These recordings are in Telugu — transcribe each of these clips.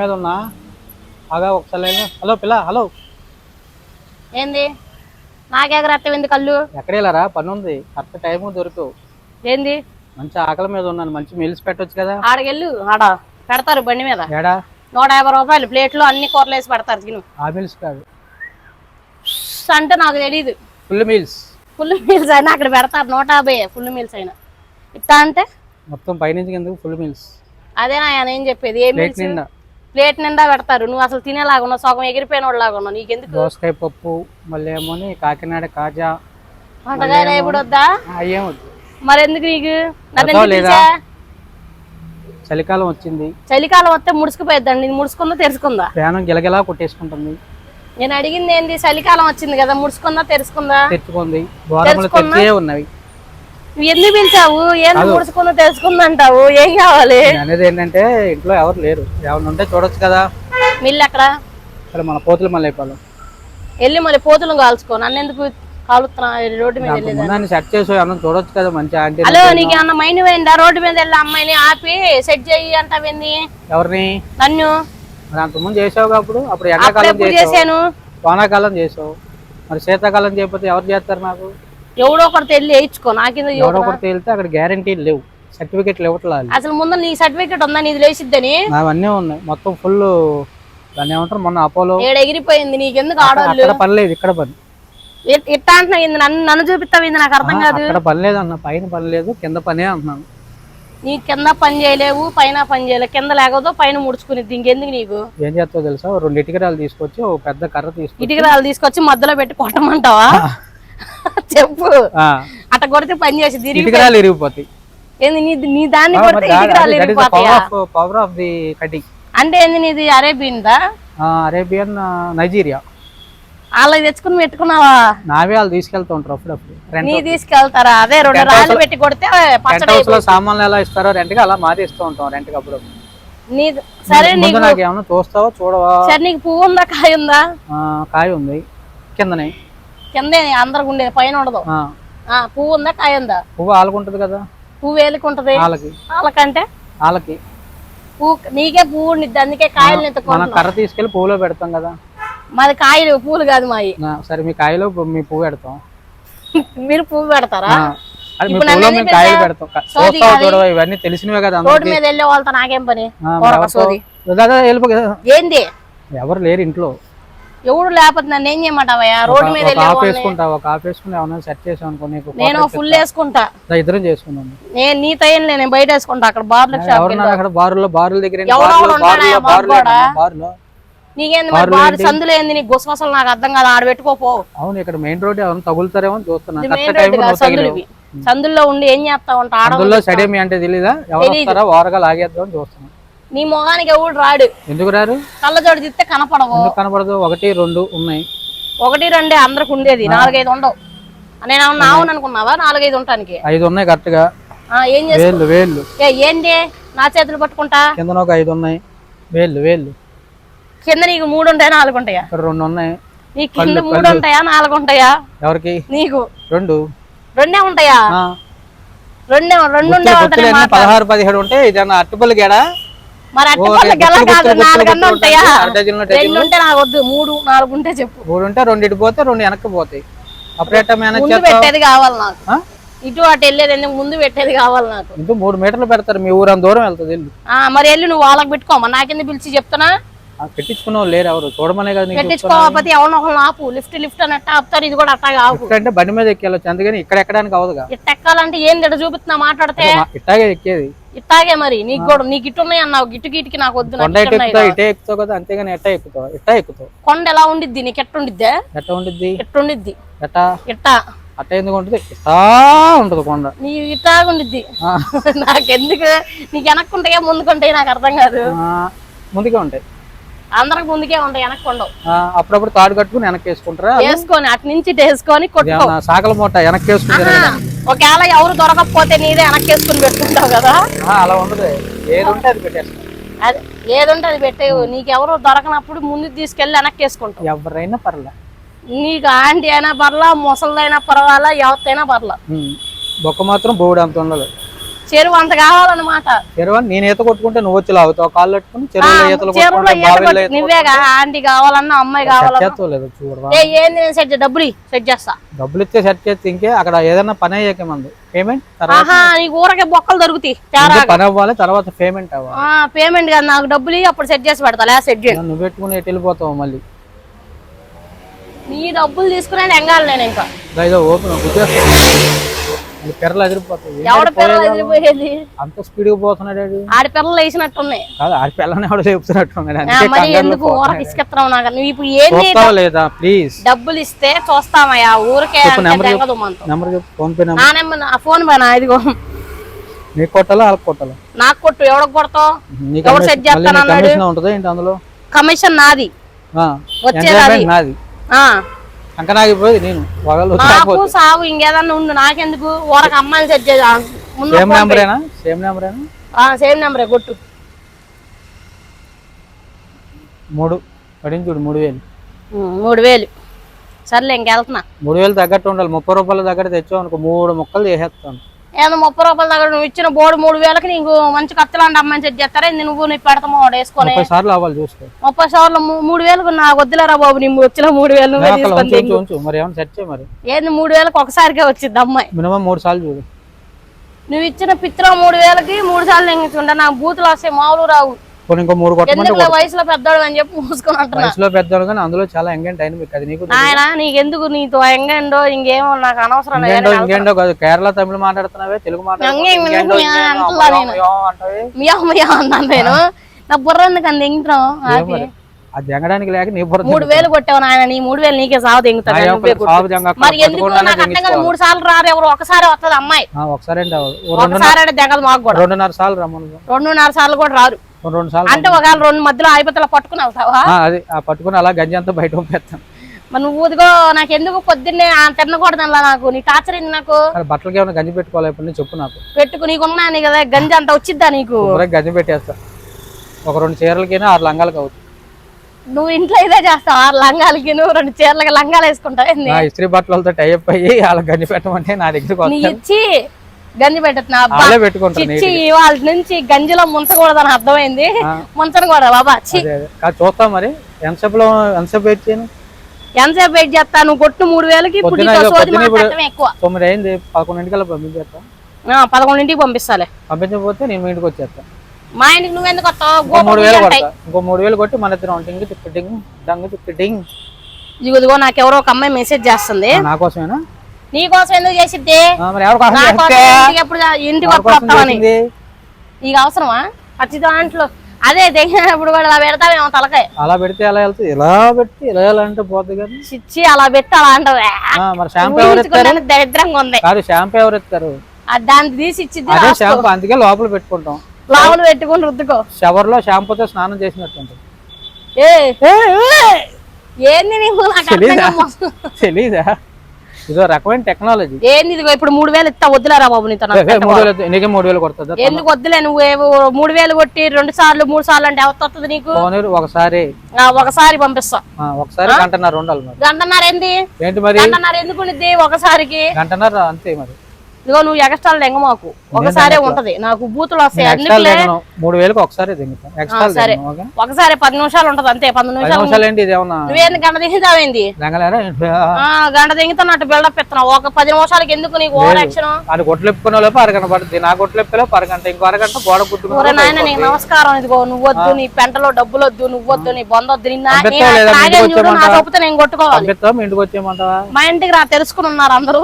మీద ఉన్నా? బాగా ఒకసారి హలో పిల్ల హలో. ఏంది? నాకెగరత్తం ఎందుకు కళ్ళు? ఎక్కడ వెళ్ళారా? పని ఉంది. కరెక్ట్ టైం దొరుకు ఏంది? మంచి ఆకలి మీద ఉన్నాను. మంచి మీల్స్ పెట్టొచ్చు కదా. ఆడకెళ్ళు ఆడ. పెడతారు బండి మీద. ఏడా? నూట యాభై రూపాయలు ప్లేట్లో అన్ని కూరలు వేసి పెడతారు తిను. ఆ మీల్స్ కాదు. అంటే నాకు తెలియదు ఫుల్ మీల్స్. ఫుల్ మీల్స్ అయినా అక్కడ పెడతారు. నూట యాభై ఫుల్ మీల్స్ అయినా. ఇట్టా అంటే? మొత్తం పైనుంచి ఫుల్ మీల్స్? అదేనా ఆయన ఏం చెప్పేది. ఏ మీల్స్? ప్లేట్ నిండా పెడతారు. నువ్వు అసలు తినేలాగా ఉన్నావు సగం ఎగిరిపోయిన వాళ్ళలాగా ఉన్నావు. నీకెందుకు? దోసకాయ పప్పు మళ్ళీ ఏమోని కాకినాడ కాజా వంటగానే ఎప్పుడు వద్దా. అయ్యేమొద్దు మరి ఎందుకు నీకు లేదా? చలికాలం వచ్చింది. చలికాలం వస్తే ముడుచుకుపోయిద్దండి. నేను ముడుచుకుందా తెరుచుకుందా? ప్రయాణం గిలగిలా కొట్టేసుకుంటుంది. నేను అడిగింది ఏంది? చలికాలం వచ్చింది కదా ముడుచుకుందా తెరుచుకుందా? తెచ్చుకుంది ఉన్నవి. ఎందుకు పిలిచావు? ఏంది కాదు. ముడుచుకుందా తెరుచుకుందా అంటావు ఏం కావాలి? అనేది ఏంటంటే ఇంట్లో ఎవరు లేరు. ఎవరిని ఉంటే చూడొచ్చు కదా. మిల్లు అక్కడ ఇక్కడ మన పోతులు మళ్ళీ అయిపోవాలి. వెళ్ళి మళ్ళీ పోతులు కాల్చుకో. నన్ను ఎందుకు కాలుతున్నా రోడ్డు మీద సెట్ చేసి ఏమన్నా చూడొచ్చు కదా మంచి ఆంటీ హలో నీకు ఏమన్నా మైండ్ పోయిందా? రోడ్డు మీద వెళ్ళి అమ్మాయిని ఆపి సెట్ అంటావేంది ఎవరిని? నన్ను? మరి అంతకుముందు చేసావు అప్పుడు? అప్పుడు ఎండాకాలం చేశాను? వానాకాలం చేసావు. మరి శీతాకాలం చేయకపోతే ఎవరు చేస్తారు నాకు? ఎవడో ఒకటి వెళ్ళి వేయించుకో. నాకింద ఎవరో ఒకటి తేలితే అక్కడ గ్యారంటీలు లేవు. సర్టిఫికెట్లు ఇవ్వట్లేదు అసలు ముందు నీ సర్టిఫికేట్ ఉందా? నీది లేచిద్దని? అవన్నీ ఉన్నాయి. మొత్తం ఫుల్ దాన్ని ఏమంటారు? మొన్న అపోలో ఏడ ఎగిరిపోయింది? నీకెందుకు ఆడవాళ్ళు అక్కడ పని లేదు ఇక్కడ పని ఇట్టా అంటున్నావు ఏంది? నన్ను నన్ను చూపిస్తావు ఏంది? నాకు అర్థం కాదు. అక్కడ పని లేదు అన్న. పైన పని లేదు కింద పనే అంటున్నాను. నీ కింద పని చేయలేవు పైన పని చేయలేవు కింద లేకపోతే పైన ముడుచుకునేది ఇంకెందుకు నీకు? ఏం చేస్తావు తెలుసా? రెండు ఇటుకరాలు తీసుకొచ్చి ఒక పెద్ద కర్ర తీసుకొచ్చి. ఇటుకరాలు తీసుకొచ్చి మధ్యలో పెట్టి కొట్టమంటావా? చెప్పు. అట్ట కొడితే పని చేసి తిరిగి ఇటుకరాలు ఇరిగిపోతాయి. ఏంది నీ నీ దాన్ని కొడితే ఇటుకరాలు ఇరిగిపోతాయా? పవర్ ఆఫ్ ది కటింగ్ అంటే ఏంది నీది అరేబియన్దా? Arabian Nigeria. వాళ్ళకి తెచ్చుకుని పెట్టుకున్నావా? నావే వాళ్ళు తీసుకెళ్తూ ఉంటారు అప్పుడప్పుడు నీ తీసుకెళ్తారా? అదే రెండు రాళ్ళు పెట్టి కొడితే రెంట్ పచ్చడి హౌస్లో సామాన్లు ఎలా ఇస్తారో రెంట్కి అలా మాది ఇస్తూ ఉంటాం రెంట్కి అప్పుడు నీ సరే నీకు నాకు ఏమన్నా చూస్తావా చూడవా? సరే నీకు పువ్వు ఉందా కాయ ఉందా? కాయ ఉంది. కిందనే. కిందే అందరికి ఉండేది పైన ఉండదు. పువ్వు ఉందా కాయ ఉందా? పువ్వు ఆలుకుంటది కదా? పువ్వు వాళ్ళకి వాళ్ళకంటే వాళ్ళకి పువ్వు నీకే పువ్వు ఉండిద్ది అందుకే కాయలు ఎత్తుకుంటున్నాం కర్ర తీసుకెళ్ళి పువ్వులో పెడతాం కదా? మాది కాయలు పూలు కాదు మావి నా- సరే మీ కాయలో మీ పువ్వు పెడతాం. మీరు పువ్వు పెడతారా? పువ్వులో ఇవన్నీ తెలిసినవే కదా రోడ్డు మీద వెళ్ళే వాళ్ళతో నాకేం పని? ఏంది? ఎవరు లేరు ఇంట్లో. ఎవడు లేకపోతే నన్ను ఏం చేయమంటావయ్యా? రోడ్డు మీద ఆఫ్ వేసుకుంటా ఒక ఆఫ్ వేసుకుని ఏమన్నా సెట్ చేసాం అనుకో నీకు నేను ఫుల్ వేసుకుంటా. ఇద్దరం చేసుకున్నాం నేను నీ తయ్యను నేను బయట వేసుకుంటా అక్కడ బార్ల షాప్ అక్కడ? బారులో బారుల దగ్గర బారులో నీకేంది మరి? బార్ సందులో ఏంది? నీకు గుసగుసలు నాకు అర్థం కాదు ఆడ పెట్టుకోపో అవును ఇక్కడ మెయిన్ రోడ్ ఎవరైనా తగులుతారేమో చూస్తున్నా సందులు సందుల్లో ఉండి ఏం ఆడ అందులో సడేమి అంటే తెలీదా? ఎవరు వస్తారా? ఓరగా లాగేద్దాం చూస్తున్నాం నీ మొగానికి ఎవడు రాడు. ఎందుకు రారు? కళ్ళజోడు తిస్తే కనపడవు. ఎందుకు కనపడదు? ఒకటి రెండు ఉన్నాయి. ఒకటి రెండే అందరికి ఉండేది. నాలుగైదు ఉండవు. నేను అవును అనుకున్నావా? నాలుగైదు ఉండటానికి? ఐదు ఉన్నాయి కరెక్ట్గా. ఆ, ఏం వేళ్ళు వేళ్ళు. ఏ, ఏంది నా చేతులు పట్టుకుంటా? కింద ఒక ఐదు ఉన్నాయి. వేళ్ళు వేళ్ళు. కింద నీకు మూడు ఉంటాయా? నాలుగు ఉంటాయా? రెండు ఉన్నాయి. నీకు కింద మూడు ఉంటాయా? నాలుగు ఉంటాయా? ఎవరికి? నీకు. రెండు. రెండే ఉంటాయా. రెండే రెండు పదహారు పదిహేడు ఉంటాయి ఇదన్నా అట్టుపల్లి గేడా? మరి అట్టి ఓ, పళ్ళ గుత్తులు, గెల గుత్తులు, కాదు గుత్తులు, నాలుగు ఉంటాయా. రెండు ఉంటే నాకు వద్దు మూడు నాలుగు ఉంటే చెప్పు. మూడు ఉంటే రెండు ఇటు పోతే రెండు వెనక్కి పోతాయి. అప్పుడేట మేనేజ్ పెట్టేది కావాలి నాకు? ఇటు అటు వెళ్ళేది ముందు పెట్టేది కావాలి నాకు. మూడు మీటర్లు పెడతారు మీ ఊరంత దూరం వెళ్తుంది మరి వెళ్ళి నువ్వు వాళ్ళకి పెట్టుకోమా? నాకెందుకు పిలిచి చెప్తున్నా? పెట్టించుకున్న లేరు ఎవరు? చూడమనే కదా నీకు పెట్టించుకోకపోతే ఎవరినో ఒకరిని ఆపు. లిఫ్ట్ లిఫ్ట్ అన్నట్టు ఆపుతారు. ఇది కూడా అట్టాగా ఆపు అంటే బండి మీద ఎక్కేళ్ళొచ్చు అందుకని ఇక్కడ ఎక్కడానికి అవదుగా. ఇట్ట ఎక్కాలంటే ఏంది ఇట్ట చూపిస్తున్నా మాట్లాడితే? ఇట్టాగే ఎక్కేది. ఇట్టాగే మరి. నీకు కూడా నీకు ఇటు ఉన్నాయి అన్నావు. గిట్టు గిట్టుకి నాకు వద్దు నాకు ఇటు ఇటు ఎక్కుతావు ఇటే కదా. అంతేగాని ఎట్టా ఎక్కుతావు? ఇట్టా ఎక్కుతావు? కొండ ఎలా ఉండిద్ది? నీకు ఎట్ట ఉండిద్దే? ఎట్టా ఉండిద్ది? ఎట్ట? ఉండిద్ది ఎట్టా? ఇట్ట అట్ట ఎందుకు ఉంటుంది ఇట్టా ఉంటుంది కొండ. నీ ఇట్టాగా ఉండిద్ది. ఆ. నాకెందుకు? నీకు వెనక్కుంటాయా ముందుకుంటాయి? నాకు అర్థం కాదు. ముందుకే ఉంటాయి. అందరికి ముందుకే ఉంటాయి వెనక్కి ఉండవు. అప్పుడప్పుడు తాడు కట్టుకుని వెనక్కి వేసుకుంటారా వేసుకొని అటు నుంచి వేసుకొని కొట్టుకో. సాకల మూట వెనక్కి వేసుకుంటారు ఒకవేళ ఎవరు దొరకకపోతే నీదే వెనక్కి వేసుకుని పెట్టుకుంటావు కదా? అలా ఉండదు. ఏది ఉంటే అది పెట్టేస్తాం అది ఏదుంటే అది పెట్టేవు నీకెవరు దొరకనప్పుడు ముందు తీసుకెళ్ళి వెనక్కి వేసుకుంటావు ఎవరైనా పర్లే. నీకు ఆంటీ అయినా పర్లా ముసలిదైనా పర్వాలా ఎవరితైనా పర్లా. బొక్క మాత్రం బోవుడు అంత ఉండదు. చెరువు అంత కావాలన్నమాట. చెరువు నేను ఈత కొట్టుకుంటే నువ్వు వచ్చి లాగుతావు. కాళ్ళు పెట్టుకుని చెరువులో నువ్వేగా ఆంటీ కావాలన్నా అమ్మాయి కావాలన్నా. చూడవా ఏ ఏంది నేను సెట్ డబ్బులు సెట్ చేస్తా. డబ్బులు ఇస్తే సెట్ చేస్తే ఇంకే అక్కడ ఏదైనా పని అయ్యాక మంది. పేమెంట్ నీకు ఊరకే బొక్కలు దొరుకుతాయి పని అవ్వాలి తర్వాత పేమెంట్ అవ్వాలి. పేమెంట్ కదా నాకు డబ్బులు అప్పుడు సెట్ చేసి పెడతా లేదా సెట్ చేయండి నువ్వు పెట్టుకుని వెళ్ళిపోతావు మళ్ళీ? నీ డబ్బులు తీసుకునే ఎంగాలి నేను ఇంకా. ఓపెన్ ఎవడ పిల్లలు ఎదిరిపోయేది అంత స్పీడ్గా పోతున్నాడు ఆడు. పిల్లలు వేసినట్టున్నాయి కాదు ఆడి పిల్లని ఎవడో చెప్తున్నట్టున్నాడు మరి ఎందుకు పోతున్నాడు. ఊరకి ఇసుకెత్తావు నాకు నువ్వు ఇప్పుడు ఏం లేదా? ప్లీజ్ డబ్బులు ఇస్తే చూస్తామయ్యా ఊరికే నెంబర్ ఫోన్ పే నా నెంబర్. ఫోన్ పైన ఇదిగో. నీకు కొట్టాలా వాళ్ళకి కొట్టాలా? నాకు కొట్టు ఎవడకు కొడతావు? ఎవరు set చేస్తానన్నాడు? కమిషన్ ఉంటుందా ఏంటి అందులో? కమిషన్ నాది. ఆ, వచ్చేది. నాది. ఆ. అంకనాగిపోయింది నేను. నాకు సాగు ఇంకేదన్నా ఉండు నాకెందుకు? ఊరకు అమ్మాయిని సెట్ చేయ ముందు సేమ్ నెంబరేనా? సేమ్ నెంబరేనా? సేమ్ నెంబరే కొట్టు. మూడు. పడింది చూడు మూడు వేలు. మూడు వేలు. సర్లే ఇంకెళ్తున్నా. మూడు వేలు తగ్గట్టు ఉండాలి. ముప్పై రూపాయల దగ్గర తెచ్చావు అనుకో మూడు ముక్కలు చేసేస్తాను. ఏదో ముప్పై రూపాయల దగ్గర నువ్వు ఇచ్చిన బోర్డు మూడు వేలకి నీకు మంచి కత్తలాంటి అమ్మాయిని సెట్ చేస్తారా ఇది నువ్వు నీ పెడతామో వేసుకొని? ముప్పై సార్లు మూడు వేలకు నాకు వద్దులేరా బాబు నీ వచ్చిన మూడు వేలు ఏంది మూడు వేలకు ఒకసారికే వచ్చింది అమ్మాయి? మినిమం మూడు సార్లు చూడు. నువ్వు ఇచ్చిన పిత్రం మూడు వేలకి మూడు సార్లు ఎంచుంటా నాకు బూతులు వస్తాయి మామూలు రావు. కొన్ని ఇంకో మూడు కొట్టమంటే వయసులో పెద్దోడు అని చెప్పి మూసుకొని అంటున్నా వయసులో కానీ అందులో చాలా ఎంగేంట్ అయిన మీకు అది నీకు. ఆయన నీకెందుకు నీతో ఎంగండో ఇంకేమో నాకు అనవసరం లేదు. కాదు కేరళ తమిళ మాట్లాడుతున్నావే తెలుగు మాట్లాడుతున్నావే, నేను. నా బుర్ర ఎందుకు అంత మరి? అది ఎంగడానికి లేక నీ బుర్ర మూడు వేలు కొట్టావు నాయన నీ మూడు వేలు నీకే సాగు తెంగుతా నా యొక్క సాగు జంగ అక్కడ మరి ఎందుకు నాకు అర్థం. మూడు సార్లు రారు ఎవరు? ఒకసారి వస్తుంది అమ్మాయి. ఒకసారి ఒకసారి అంటే దెంగదు మాకు కూడా. రెండున్నర సార్లు రమ్మను. రెండున్నర సార్లు కూడా రారు. రెండు సార్లు అంటే ఒకవేళ రెండు మధ్యలో ఆయిపోతల పట్టుకుని వెళ్తావా? ఆ, అది ఆ పట్టుకుని అలా గంజి అంతా బయట పంపేస్తాను మరి నువ్వు ఇదిగో నాకు ఎందుకు పొద్దున్నే ఆ తినకూడదు అలా నాకు? నీ టార్చర్ ఏంది నాకు? బట్టలకి ఏమైనా గంజి పెట్టుకోవాలి ఇప్పుడు? చెప్పు నాకు. పెట్టుకు నీకున్నా నీ కదా గంజి అంత వచ్చిద్దా నీకు? గంజి పెట్టేస్తా. ఒక రెండు చీరలకైనా ఆరు లంగాలకు అవుతుంది. నువ్వు ఇంట్లో ఇదే చేస్తావు? ఆరు లంగాలకి నువ్వు రెండు చీరలకి లంగాలు వేసుకుంటావు ఇస్త్రీ బట్టలతో టైప్ అయ్యి వాళ్ళ గంజి పెట్టమంటే నా వస్తాను. ఇచ్చి గంజి పెట్టుతున్నా అబ్బా వాళ్ళే పెట్టుకుంటారు చిచ్చి వాళ్ళ నుంచి గంజిలో ముంచకూడదని అర్థమైంది. ముంచను కూడా బాబా చూస్తాం మరి. ఎంతసేపు వెయిట్ చేయను? ఎంతసేపు వెయిట్ చేస్తా? నువ్వు కొట్టు మూడు వేలకి ఎక్కువ. తొమ్మిది అయింది పదకొండింటికల్లా పంపించేస్తా. ఆ, పదకొండింటికి పంపిస్తాలే. పంపించకపోతే నేను మీ ఇంటికి వచ్చేస్తా. మా ఇంటికి నువ్వెందుకు వస్తావు? మూడు వేలు. కొడతా. ఇంకో మూడు వేలు కొట్టి మన ఇద్దరం టింగ్ తిప్పిటింగ్ డంగ్ తిప్పిటింగ్ ఇదిగో ఇదిగో నాకు ఎవరో ఒక అమ్మాయి మెసేజ్ చేస్తుంది. నా కోసమేనా? నీ కోసం ఎందుకు చేసిద్ది? ఎప్పుడు వస్తావని. చేసింది? నీకు అవసరమా? ప్రతి దాంట్లో అదే తెగినప్పుడు కూడా అలా పెడతావేమో తలకాయ. అలా పెడితే ఎలా వెళ్తుంది? ఇలా పెడితే ఇలా అంటే పోతుంది కానీ చిచ్చి అలా పెట్టి అలా ఊహించుకున్నాను దరిద్రంగా ఉంది. కాదు షాంపూ ఎవరు ఎత్తారు? దాన్ని తీసి ఇచ్చిద్ది అదే షాంపూ అందుకే లోపల పెట్టుకుంటాం. లావులు పెట్టుకుని రుద్దుకో. షవర్లో షాంపూతో స్నానం చేసినట్టు ఏంది నీకు? తెలీదా? ఇదో రకమైన టెక్నాలజీ. ఏంది ఇదిగో ఇప్పుడు మూడు వేలు ఇస్తా వద్దులేరా బాబు నీతో నాకు. మూడు వేలు కొడుతుందా? ఎందుకు వద్దులే నువ్వు? మూడు వేలు కొట్టి రెండు సార్లు మూడు సార్లు అంటే ఎవరు నీకు? ఒకసారి. ఒకసారి పంపిస్తా. ఒకసారి గంటన్నర ఉండాలి గంటన్నర ఏంది? ఏంటి మరి? గంటన్నర ఎందుకు ఒకసారికి? గంటన్నర అంతే మరి. ఇదిగో నువ్వు ఎక్స్ట్రాలు లెంగ మాకు. ఒకసారే ఉంటది. నాకు బూతులు వస్తాయి మూడు వేలకు ఒకసారి సరే. ఒకసారి పది నిమిషాలు ఉంటది అంతే. పది నిమిషాలు నువ్వేంది గంట? ఆ గంట దిగుతున్నట్టు బిల్డప్ ఇస్తున్నావు. ఒక పది నిమిషాలకి ఎందుకు నీకు ఓవర్ యాక్షన్ అది లోపు అరగంట పడుతుంది. నా గొడ్లు ఎప్పుకోలేపు అరగంట. ఇంకో అరగంట గోడ నాయన నీకు నమస్కారం. ఇదిగో నువ్వొద్దు నీ పెంటలో డబ్బులు వద్దు నువ్వొద్దు నీ బొందొద్దు నేను కొట్టుకోవాలి. మీ ఇంటికి రా తెలుసుకుని ఉన్నారు అందరూ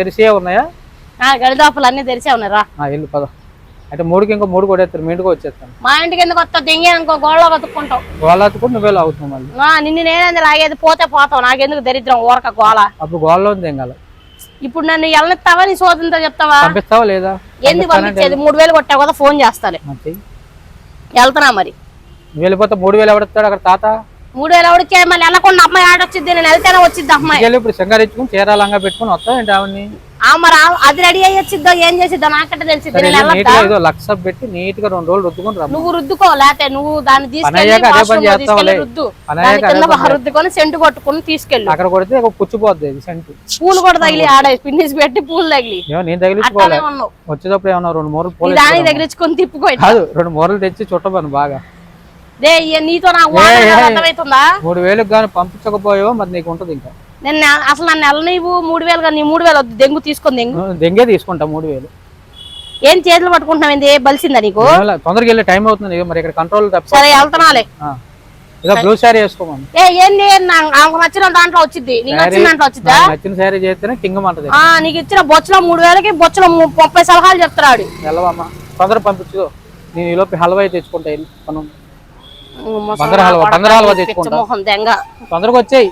తెరిసే ఉన్నాయా? గడిదాపులు అన్ని తెరిచే ఉన్నాయి రా. ఆ, ఇల్లు పద. అయితే మూడుకి ఇంకో మూడు కొడేస్తారు మీ ఇంటికి వచ్చేస్తాను. మా ఇంటికి ఎందుకు వస్తావు? దెంగి అనుకో గోడలో కతుక్కుంటావు గోళ్ళ కూడా నువ్వే లాగుతున్నావు మళ్ళీ. నిన్ను నేనేంది లాగేది పోతే పోతావు. నాకెందుకు దరిద్రం ఊరక గోళ అప్పుడు గోళ్ళలో దింగాల. ఇప్పుడు నన్ను ఎల్లెత్తావా నీ సోదంతో చెప్తావా? పంపిస్తావా లేదా? ఎందుకు పంపించేది? మూడు వేలు కొట్టావు కదా ఫోన్ చేస్తాలే. మంచి. వెళ్తున్నా మరి. వెళ్ళిపోతే మూడు వేలు ఎవడెత్తాడు అక్కడ తాత? మూడు వేలు ఎవడికి మళ్ళీ వెళ్ళకుండా అమ్మాయి ఆడ వచ్చింది నేను వెళ్తేనే వచ్చింది అమ్మాయి. వెళ్ళి ఇప్పుడు సింగారించుకుని చీరాలంగా పెట్టుకుని వస్తావు ఏంటి ఆవిడ్ని? మరి అది రెడీ అయ్యొచ్చిద్దో ఏం చేసిద్దో నాకంటే తెలిసిద్ది. లక్ష పెట్టి నీట్గా రెండు రోజులు రుద్దుకొని నువ్వు రుద్దుకో లేకపోతే నువ్వు దాన్ని తీసుకెళ్ళి రుద్దు. రుద్దుకొని సెంటు కొట్టుకుని తీసుకెళ్ళు. అక్కడ కొడితే పుచ్చిపోద్ది సెంటు. పూలు కూడా తగిలి ఆడ పిన్నిస్ పెట్టి పూలు తగిలి. నేను తగిలించుకోవాలి వచ్చేటప్పుడు ఏమన్నా రెండు మూరలు పూలు తెచ్చుకురమ్మా. తగిలించుకొని తిప్పుకో ఇట్లా. కాదు రెండు మూరలు తెచ్చి చుట్టమను బాగా. దే నీతో నాకు అర్థమవుతుందా? మూడు వేలకు కానీ పంపించకపోయావో మరి నీకు ఉంటది ఇంకా. నేను అసలు నన్ను నెల నీవు మూడు వేలు కానీ మూడు వేలు వద్దు దెంగు తీసుకొని దెంగు. దెంగే తీసుకుంటా మూడు వేలు. ఏం చేతులు పట్టుకుంటున్నావు ఏంది? బలిసిందా నీకు? తొందరగా వెళ్ళే టైం అవుతుంది మరి ఇక్కడ కంట్రోల్ తప్ప. సరే వెళ్తున్నాలే. ఇక బ్లూ వేసుకోమని ఏ ఏంది? నచ్చిన దాంట్లో వచ్చింది నీకు నచ్చిన దాంట్లో వచ్చిద్దా? నాకు నచ్చిన శారీ చేస్తేనే కింగమంటది ఆ నీకు ఇచ్చిన బొచ్చులో మూడు వేలకి బొచ్చులో ముప్పై సలహాలు చెప్తున్నాడు. వెళ్ళవమ్మా. తొందర పంపించు నేను ఈ లోపు హల్వా తెచ్చుకుంటా వెళ్ళి పను బందర్ హల్వా బందర్ హల్వా తెచ్చుకుంటా. మొహం దెంగ. తొందరగా వచ్చేయి.